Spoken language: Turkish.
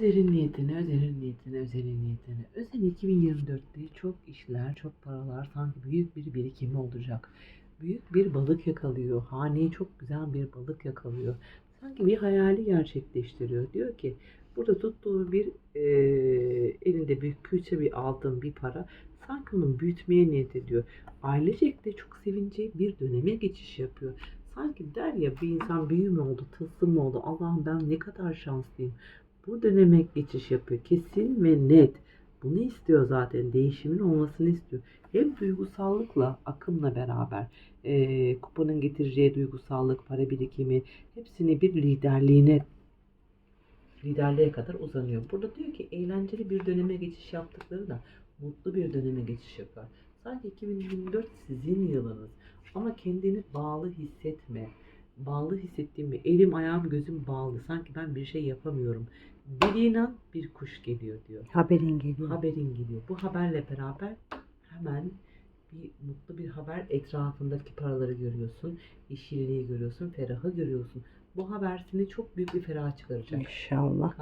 Özer'in niyetine, Özer'in niyetine, Özer'in niyetine. Özer 2024'te çok işler, çok paralar, sanki büyük bir birikimi olacak. Büyük bir balık yakalıyor. Haneye çok güzel bir balık yakalıyor. Sanki bir hayali gerçekleştiriyor. Diyor ki burada tuttuğu bir e, elinde bir külçe bir altın bir para sanki onun büyütmeye niyet ediyor. Ailecek de çok sevineceği bir döneme geçiş yapıyor. Sanki der ya bir insan büyü mü oldu, tılsım oldu, Allah'ım ben ne kadar şanslıyım. Bu döneme geçiş yapıyor. Kesin ve net. Bunu istiyor zaten. Değişimin olmasını istiyor. Hem duygusallıkla, akımla beraber eee kupanın getireceği duygusallık, para birikimi hepsini bir liderliğine liderliğe kadar uzanıyor. Burada diyor ki eğlenceli bir döneme geçiş yaptıkları da mutlu bir döneme geçiş yapar. Sanki 2024 sizin yılınız. Ama kendini bağlı hissetme. Bağlı hissettiğimi, elim ayağım gözüm bağlı. Sanki ben bir şey yapamıyorum. Bir inan bir kuş geliyor diyor. Haberin geliyor. Haberin geliyor. Bu haberle beraber hemen bir mutlu bir haber etrafındaki paraları görüyorsun. Yeşilliği görüyorsun. Ferahı görüyorsun. Bu haber seni çok büyük bir ferah çıkaracak. İnşallah.